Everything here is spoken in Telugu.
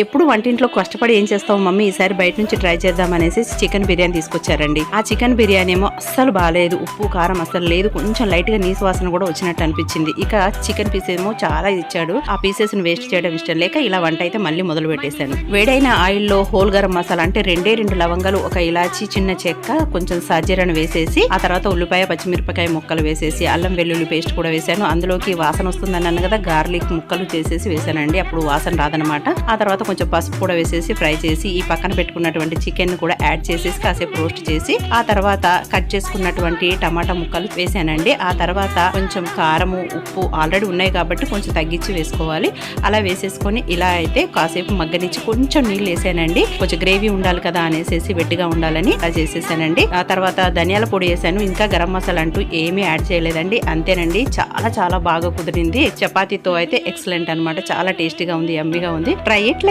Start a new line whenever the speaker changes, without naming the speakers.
ఎప్పుడు వంటింట్లో కష్టపడి ఏం చేస్తావు మమ్మీ? ఈసారి బయట నుంచి ట్రై చేద్దామనేసి చికెన్ బిర్యానీ తీసుకొచ్చారండి. ఆ చికెన్ బిర్యానీ ఏమో అస్సలు బాగాలేదు ఉప్పు కారం అస్సలు లేదు. కొంచెం లైట్గా నీసు వాసన కూడా వచ్చినట్టు అనిపించింది. ఇక చికెన్ పీస్ ఏమో చాలా ఇచ్చాడు. ఆ పీసెస్ని వేస్ట్ చేయడం ఇష్టం లేక ఇలా వంట అయితే మళ్ళీ మొదలు పెట్టేశాను. వేడైన ఆయిల్లో హోల్ గరం మసాలా అంటే రెండే రెండు లవంగాలు ఒక ఇలాచి చిన్న చెక్క కొంచెం సాజీరాను వేసేసి ఆ తర్వాత ఉల్లిపాయ పచ్చిమిరపకాయ ముక్కలు వేసేసి అల్లం వెల్లుల్లి పేస్ట్ కూడా వేసాను. అందులోకి వాసన వస్తుందన్నాను కదా గార్లిక్ ముక్కలు చేసేసి వేసానండి. అప్పుడు వాసన రాదనమాట ఆ తర్వాత కొంచెం పసుపు కూడా వేసేసి ఫ్రై చేసి ఈ పక్కన పెట్టుకున్నటువంటి చికెన్ కూడా యాడ్ చేసేసి కాసేపు రోస్ట్ చేసి ఆ తర్వాత కట్ చేసుకున్నటువంటి టమాటా ముక్కలు వేసానండి. ఆ తర్వాత కొంచెం కారము ఉప్పు ఆల్రెడీ ఉన్నాయి కాబట్టి కొంచెం తగ్గించి వేసుకోవాలి. అలా వేసేసుకొని ఇలా అయితే కాసేపు మగ్గనిచ్చి కొంచెం నీళ్ళు వేసానండి. కొంచెం గ్రేవీ ఉండాలి కదా అనేసి వెట్టిగా ఉండాలని అలా చేసేసానండి. ఆ తర్వాత ధనియాల పొడి వేసాను. ఇంకా గరం మసాలా అంటూ ఏమీ యాడ్ చేయలేదండి. అంతేనండి. చాలా చాలా బాగా కుదిరింది. చపాతీతో అయితే ఎక్సలెంట్ అన్నమాట. చాలా టేస్టీగా ఉంది యమ్మీగా ఉంది. Try it